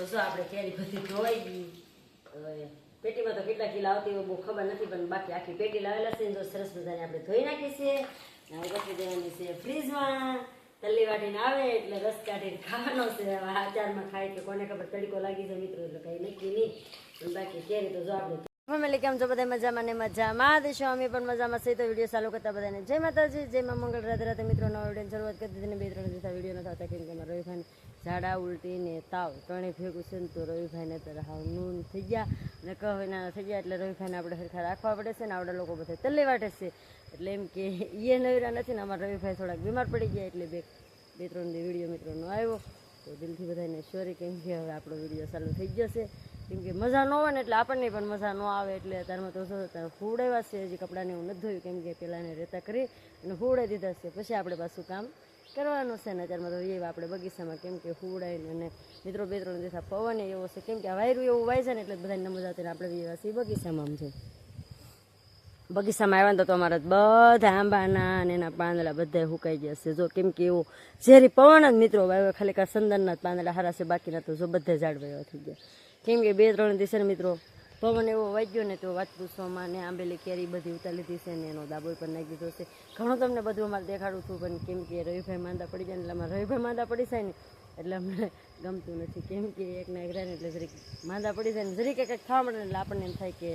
તો શું આપણે કેરી બધી ધોવાઈ પેટીમાં તો કેટલા કિલા આવતી એવું બહુ ખબર નથી, પણ બાકી આખી પેટી લાવેલા છે જો સરસ મજાને આપણે ધોઈ નાખી છે. અને ગોઠવી દેવાની છે ફ્રીજમાં. તલ્લી વાટીને આવે એટલે રસ કાઢીને ખાવાનો છે. આચારમાં ખાય કે કોને ખબર, તડકો લાગી જાય મિત્રો, એટલે કંઈ નક્કી નહીં. પણ બાકી કેરી તો જો આપણે ફેમિલી કેમ છો? બધા મજામાં ને મજામાં દેશો અમે પણ મજામાં છે તો વીડિયો ચાલુ કરતા બધાને જય માતાજી, જય મા મંગળ રાધે રાધે મિત્રો, નવા વીડિયો શરૂઆત કરી દીધી ને બે ત્રણ દિવસ વીડિયો નથી આવતા કેમ કે મારો રવિભાઈને ઝાડા ઉલટી ને તાવ, ત્રણેય ભેગું છે ને તો રવિભાઈને તો હાવ નૂન થઈ ગયા. ને કહો ના થઈ ગયા એટલે રવિભાઈને આપણે સરખા રાખવા પડે છે ને આપણા લોકો બધા તલ્લે વાટે છે. એટલે એમ કે એ નવીરા નથી ને અમારા રવિભાઈ થોડાક બીમાર પડી ગયા એટલે બે બે ત્રણ વીડિયો મિત્રોનો આવ્યો. તો દિલથી બધાને સોરી કેમ કે હવે આપણો વીડિયો ચાલુ થઈ જશે કેમ કે મજા ન હોય ને એટલે આપણને પણ મજા ન આવે એટલે અત્યારમાં તો ફૂડ એવા છે, હજી કપડાને એવું નથી ધોયું, કેમ કે પહેલાંને રહેતા કરી અને ફૂડાઈ દીધા છે. પછી આપણે પાછું કામ કરવાનું છે ને અત્યારમાં તો એ આપણે બગીચામાં, કેમ કે ફૂડાઈને અને મિત્રો બે ત્રણ દિવસ પવન એવો છે, કેમ કે આ વાયરું એવું વાય છે ને એટલે બધાને મજા આવતી આપણે એવા છીએ બગીચામાં છે બગીચામાં આવ્યા ને તો અમારા બધા આંબાના અને એના પાંદડા બધા હુકાઈ ગયા છે. જો કેમ કે એવું ઝેરી પવન જ મિત્રો વાવ્યો ખાલી કા સંદનના જ પાંદડા હારા છે, બાકીના તો જો બધા ઝાડ વાવ્યા થઈ ગયા. કેમ કે બે ત્રણ દિવસે મિત્રો, પવન એવો વાગ્યો ને તો વાત પૂછવામાં ને આંબેલી કેરી બધી ઉતારી લીધી છે ને એનો દાબો પણ નાખી દીધો છે. ઘણું તમને બધું અમારે દેખાડું છું, પણ કેમ કે રવિભાઈ માંદા પડી જાય એટલે અમારે રવિભાઈ માંદા પડી જાય ને એટલે અમને ગમતું નથી. કેમ કે એક નાગરા ને એટલે જરીક માંદા પડી જાય ને જરીક એક ખાવા મળે એટલે આપણને એમ થાય કે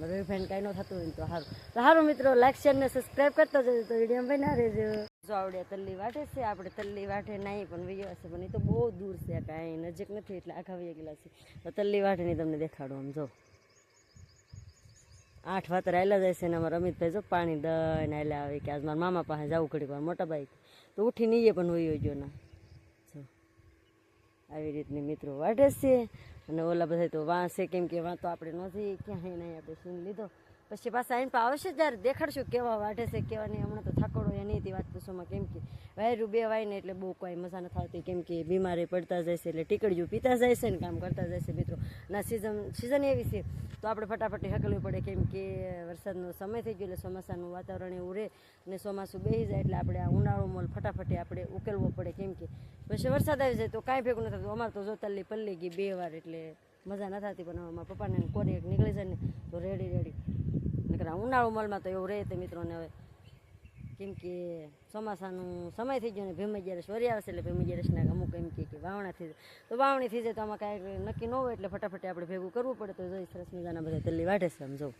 રવિભાઈને કાંઈ ન થતું હોય તો સારું. તો સારું મિત્રો લાઈક શેર ને સબસ્ક્રાઈબ કરતા જજો તો વીડિયો ના રહેજો. જો આવડે તલ્લી વાટે છે, આપણે તલ્લી વાટે નહીં, પણ વૈયા છે, પણ એ તો બહુ દૂર છે કાંઈ નજીક નથી, એટલે આખા વૈયા ગયેલા છે. તલ્લી વાટે નહીં તમને દેખાડું આમ, જો. આઠ વાતર આવેલા જાય છે ને અમારા અમિતભાઈ, જો, પાણી દઈને આવેલા આવે કે આજ મારા મામા પાસે જવું ઘડી વાર, મોટા બાઈક તો ઉઠીને એ પણ વયો ગયો ના. જો. આવી રીતની મિત્રો વાટે છે. અને ઓલા બધા તો વાંસે કેમ કે વાં તો આપણે નથી ક્યાંય નહીં, આપણે સીન લીધો. પછી પાછા આઈને પણ આવશે ત્યારે દેખાડશું કેવા વાઢે છે, કેવા નહીં. હમણાં તો થાકોડો એ નહીં વાત પૂછવામાં કેમ કે વાયરું બે વાય ને એટલે બહુ કોઈ મજા નથી આવતી. કેમ કે બીમારી પડતા જાય છે એટલે ટીકડીઓ પીતા જાય છે ને કામ કરતા જાય છે મિત્રો. ના સિઝન સિઝન એવી છે તો આપણે ફટાફટી હકલવી પડે. કેમ કે વરસાદનો સમય થઈ ગયો એટલે ચોમાસાનું વાતાવરણ એવું રહે અને ચોમાસું બેસી જાય એટલે આપણે આ ઉનાળો મોલ ફટાફટી આપણે ઉકેલવો પડે. કેમ કે પછી વરસાદ આવી જાય તો કાંઈ ભેગું નથી થતું. અમારે તો જોતાલી પલ્લી ગઈ બે વાર એટલે મજા ન થતી પણ અમારા પપ્પાને કોરી નીકળી જાય ને તો રેડી રેડી નકર આ ઉનાળો મોલમાં તો એવું રહે તે મિત્રોને હવે. કેમ કે ચોમાસાનું સમય થઈ ગયો ને ભીમ જ્યારે સોરી આવશે એટલે ભીમ જ્યારે અમુક એમ કે વાવણા થઈ જાય. તો વાવણી થઈ જાય તો આમાં કાંઈ નક્કી ન હોય એટલે ફટાફટ આપણે ભેગું કરવું પડે તો જોઈ સરસ મજાના બધા તલ્લી વાઢે છે આમ જો.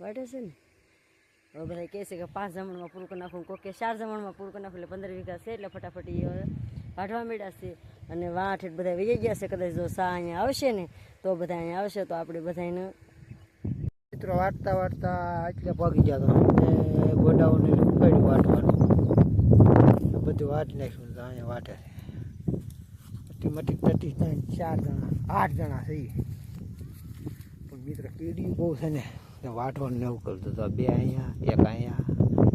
વાટે છે ને? હવે બધા કહે છે કે પાંચ જમણમાં પૂરું કરી નાખું. કોકે ચાર જમણમાં પૂરું કરી નાખું એટલે પંદર વીઘા છે એટલે ફટાફટ એ વાઢવા માંડ્યા છે. અને વાઠ બધા વહી ગયા છે. કદાચ જો સા અહીંયા આવશે ને, તો બધા અહીંયા આવશે તો આપણે બધાને મિત્રો વાટતા વાટતા એટલે પગી જતો ને ગોડાઓને ઉપાડ્યું વાટવાનું. બધું વાટ નાખ્યું અહીંયા વાટે છે. મટી તટી ત્રણ ચાર જણા, આઠ જણા છે પણ મિત્રો કીડી બહુ છે ને વાટવાનું એવું કરતો હતો બે અહીંયા, એક અહીંયા,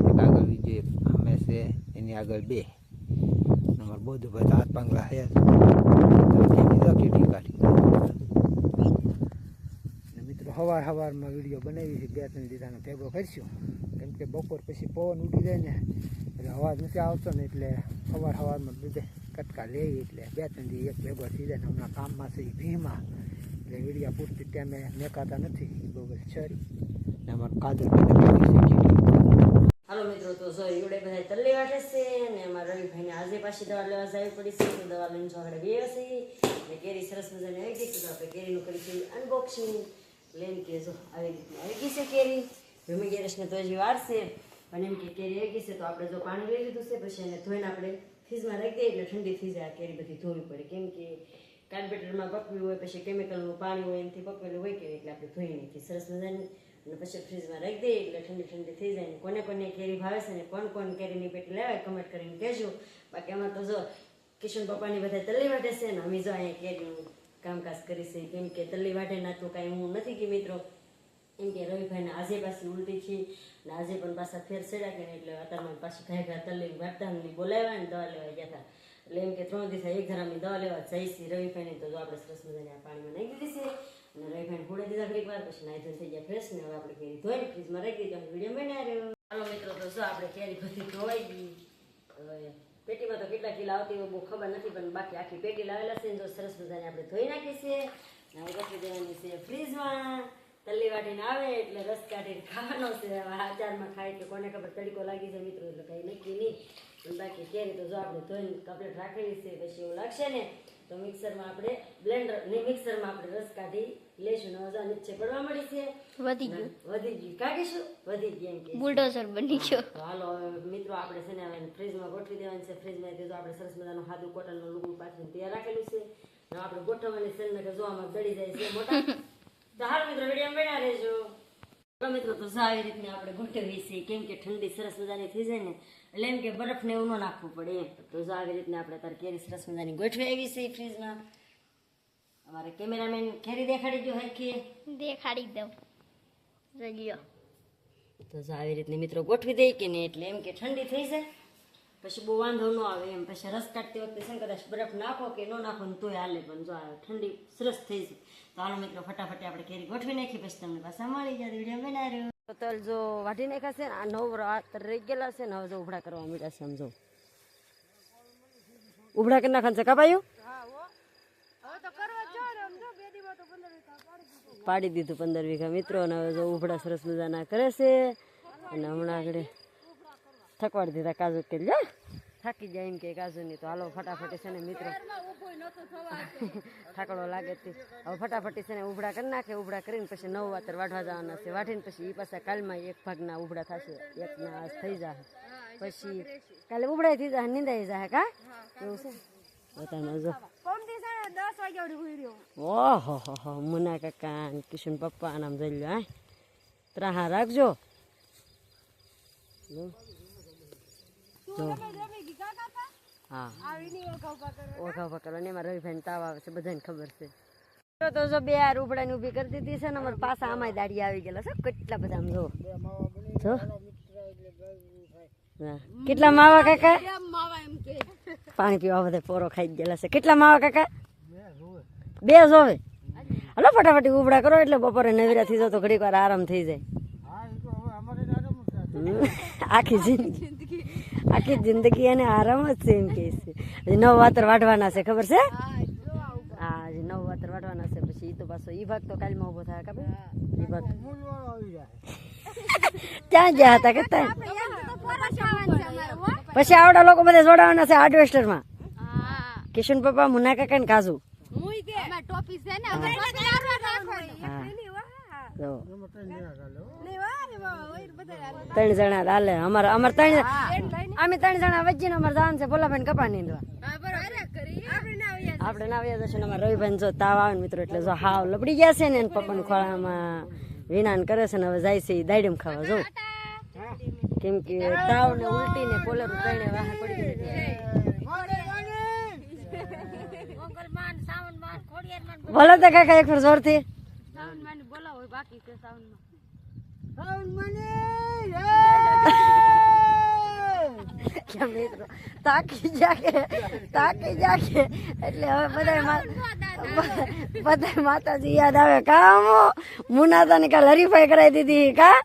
એક આગળ બીજું એક અમે છે, એની આગળ બે. અમારે બધું બધા હાથ પાંગલા છે. કીડી કાઢી સવાર સવારમાં વીડિયો બનાવી છે, બે ત્રણ દીધાનો ભેગો કરીશું. કેમ કે બપોર પછી પવન ઉડી જાય ને, એટલે અવાજ નથી આવતો ને, એટલે સવાર સવારમાં બધે કટકા લે, એટલે બે ત્રણ દી એક ભેગો થઈ જાય ને, હમણાં કામમાં છે એ ભીમાં. એટલે વિડીયા પૂરતી ટાઈમે મેકાતા નથી બગલ છરી ને અમારે કાદર હાલો મિત્રો, તો જો એવડે બધા તલ્લી વાટે છે અને અમારા રવિભાઈને આજે પાછી દવા લેવા જવી પડી છે દવા લઈને જો આપણે બે હશે અને કેરી સરસ મજાની આવી ગઈ છે, તો આપણે કેરીનું કરીશું અનબોક્સિંગ લેન કે જો આવી રીતની આવી ગઈ છે કેરી. ભૂમિ ગેરસને તો હજી વાર છે. અને એમ કે કેરી આવી ગઈ છે તો આપણે જો પાણી લઈ લીધું છે, પછી એને ધોઈને આપણે ફ્રીજમાં રાખી દઈએ એટલે ઠંડી થઈ જાય કેરી બધી ધોવી પડે. કેમ કે કાર્બેટરમાં પકવી હોય, પછી કેમિકલનું પાણી હોય, એનાથી પકવેલું હોય કે એટલે આપણે ધોઈ નાખીએ. સરસ મજાની. અને પછી ફ્રીજમાં રાખી દઈએ એટલે ઠંડી ઠંડી થઈ જાય. ને કોને કોને કેરી ભાવે છે ને કોણ કોણ કેરીની પેટી લેવાય કમેન્ટ કરીને કહેજો. બાકી આમાં તો જો કિશન પપ્પાની બધા તલ્લી વાટે છે ને, અમે જો અહીંયા કેરીનું કામકાજ કરીશ કેમ કે તલ્લી વાઢે ના તો કાંઈ હું નથી કે મિત્રો. એમ કે રવિભાઈને આજે પાછી ઉલટી છે. ને આજે પણ પાછા ફેર ચડ્યા કે એટલે અત્યારમાં પાછી ઘાય ઘા તલ્લી વાટતા બોલાવ્યા ને દવા લેવા ગયા હતા. એટલે એમ કે ત્રણ દિવસ એક ધરામની દવા લેવા જઈશી રવિભાઈને તો આપણે સરસ મજાની પાણીમાં નાખી દીધી છે. અને રવિભાઈને ઘોડે દીધા ઘડીક વાર, પછી નાઈ ધોઈ થઈ ગયા ફ્રેશ ને હવે આપણે કેરી ધોઈને ફ્રીજમાં રાખી દીધી. વીડિયો બનાવી રહ્યો હાલો મિત્રો, તો જો આપણે કેરી બધી ધોવાઈ ગઈ. હવે પેટીમાં તો કેટલા કિલા આવતી હોય બહુ ખબર નથી, પણ બાકી આખી પેટી લાવેલા છે જો સરસ મજાને આપણે ધોઈ નાખી છે. હવે ગોઠવી દેવાની છે ફ્રીજમાં. તલ્લી વાટીને આવે એટલે રસ કાઢીને ખાવાનો છે. આચારમાં ખાય કે કોને ખબર, તડકો લાગી છે મિત્રો, એટલે કંઈ નક્કી નહીં. બાકી કેરી તો જો આપણે ધોઈને કપલેટ રાખેલી છે, પછી એવું લાગશે ને તો મિક્સરમાં આપણે બ્લેન્ડર ને મિક્સરમાં આપણે રસ કાઢી લેશું ને હજા નીચે પડવા મળી છે. વધી ગયું. વધી ગયું. કાઢીશું? વધી ગયું કે બુલડોઝર બની ગયો. હાલો મિત્રો આપણે છે ને હવે ફ્રીજમાં ગોઠવી દેવાની છે. ફ્રીજમાં તે આપણે સરસ મજાનું સાદું કોટનનું લુગડું પાછું તૈયાર રાખેલું છે. આપણે ગોઠવવાની છે ને જોવામાં ચડી જાય છે મોટા. તો હાલ મિત્રો વીડિયો બન્યા રહેજો. મિત્રો તો જો આવી રીતની આપણે ગોઠવી છે કેમ કે ઠંડી સરસ મજાની થઈ જાય ને એટલે એમ કે બરફ ને એવું ન નાખવું પડે એમ. તો જો આવી રીતના આપણે તાર કેરી સરસ મજાની ગોઠવી આવી છે ફ્રીજમાં. અમારે કેમેરામેન કેરી દેખાડી દો હરખી. દેખાડી દઉં. જોઈ લ્યો તો જો આવી રીતની મિત્રો ગોઠવી દઈ કે નહીં એટલે એમ કે ઠંડી થઈ જાય. પછી બહુ વાંધો ન આવે એમ. પછી રસ કાઢતી વખતે છે કદાચ બરફ નાખો કે ન નાખો ને તોય હાલે, પણ જો આવે ઠંડી સરસ થઈ જાય. તો હાલો મિત્રો, ફટાફટ આપણે કેરી ગોઠવી નાખી, પછી તમને પાછા મળી જાય વીડિયો બનાવ્યો. તલ જો વાટી નાખ્યા છે ને, આ નવ રહી ગયેલા છે ને, હવે જો ઉભડા કરવા મળ્યા છે સમજો ઉભડા કરી નાખવાનું છે કાપાયું પાડી દીધું પંદર વીઘા. મિત્રો, અને હવે જો ઉભડા સરસ મજાના કરે છે. અને હમણાં આગળ થકવાડી દીધા કાજુ કે લ્યો. થાકી જાય એમ કે કાજુની તો હાલો ફટાફટી છે ને મિત્રો. થાકડો લાગે તે. હવે ફટાફટી છે ને ઉભડા કરી નાખે ઉભડા કરીને પછી નવ વાતર વાઢવા જવાના છે. વાઢીને પછી એ પાછા કાલમાં એક ભાગના ઉભડા થશે. એકના આજ થઈ જાય પછી કાલે ઉભડાઈ થઈ જાય નિંદાઈ જાય કા? એવું છે? બતાવો જો ઓહો હો હો મુના કાકા કિશન પપ્પા નામ જોઈ લો ત્રાહા રાખજો. જો. હા. ઓળખા પકડો ને એમાં રવિભાઈ તાવ આવે છે બધાને ખબર છે. તો જો બે હાર ઉભડાને ઊભી કરી દીધી છે ને અમારે પાછા આમાંય દાડી આવી ગયેલા છે. કેટલા બધા આમ જો. જો. હા. કેટલા માવા કાકા? પાણી પીવા બધા પોરો ખાઈ ગયેલા છે. કેટલા માવા કાકા? બે જોવે હલો ફટાફટ ઉભડા કરો એટલે બપોરે નવીરા થઈ જાવ તો ઘડીક વાર આરામ થઈ જાય. આખી જિંદગી. આખી જિંદગી એને આરામ જ છે એમ કે છે. હજી નવ વાતર વાઢવાના છે ખબર છે? હા હજી નવ વાતર વાઢવાના છે પછી એ તો પાછો ઈ ભાગ તો કાલમાં ઊભો થાય ખબર? ઈ ભાગ. ત્યાં ક્યાં ગયા હતા કે ત્યાં પછી આવડા લોકો બધા જોડાવાના છે હાર્ડવેસ્ટરમાં? કિશન પપ્પા મુના કાકા ને કાજુ ટોપી છે. ને ત્રણ જણા હાલે. અમારે અમારે ત્રણ અમે ત્રણ જણા વચ્ચે અમારે જવાનું છે ભોલાભાઈ કપા નીંદવા આપણે ના આવ્યા જશે અમારે અમારા રવિભાઈ જો તાવ આવે મિત્રો એટલે જો હાવ લપડી ગયા છે ને એને પપ્પાના ખોળામાં વિનાન કરે છે ને હવે જાય છે એ દાડમ ખાવા જો. કેમ કે તાવ ને ઉલટી ને કોલર ત્રણે વાહ પડી ગઈ બોલો તો કાકા એક વાર જોરથી. કે મિત્રો? તાકી જાગે તાકી જાગે. એટલે હવે બધા બધા માતાજી યાદ આવે કામો મુનાતા ને કાલ હરીફાઈ કરાવી દીધી કા?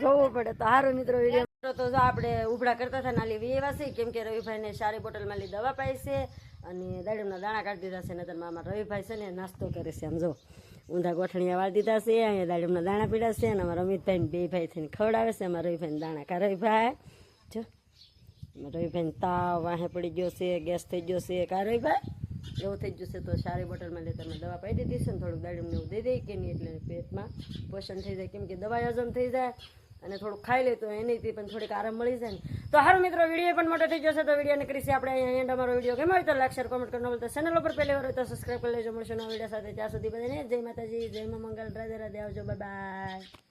જોવું પડે તો સારું મિત્રો વીડિયો. તો જો આપણે ઉભડા કરતા હતા નાલી વી છે કેમ કે રવિભાઈને સારી બોટલમાં માં દવા પાઈ છે. અને દાડમના દાણા કાઢી દીધા છે નતર મામા રવિભાઈ છે ને નાસ્તો કરે છે. આમ જો, ઊંધા ગોઠણીયા વાળી દીધા છે, અહીંયા દાડમના દાણા પીડા છે અને અમારા અમિતભાઈ બે ભાઈ થઈને ખવડાવે છે, અમારા રવિભાઈને દાણા કા રવિભાઈ, જો રવિભાઈ તાવ, વાહે પડી ગયો છે, ગેસ થઈ ગયો છે. કા રવિભાઈ? એવું થઈ ગયું છે તો સારી બોટલમાં લે, તમે દવા પાઈ દીધી છે ને થોડુંક દાડમને એવું દઈ દઈ કે નહીં, એટલે પેટમાં પોષણ થઈ જાય. કેમ કે દવા હજમ થઈ જાય. અને થોડુંક ખાઈ લે તો એનીથી પણ થોડીક આરામ મળી જાય ને. તો હારું મિત્રો, વીડિયો પણ મોટો થઈ જશે તો વિડીયોને કરીશું આપણે અહીંયા એન્ડ અમારો વીડિયો ગમે હોય તો લાઈક શેર કોમેન્ટ કરવાનો બોલતા ચેનલ ઉપર પહેલી વાર હોય તો સબસ્ક્રાઈબ કરી લેજો. મળશે નવા વીડિયો સાથે. ત્યાં સુધી બધાને જય માતાજી, જય મા મંગલ, રાધે રાધે. આવજો બાય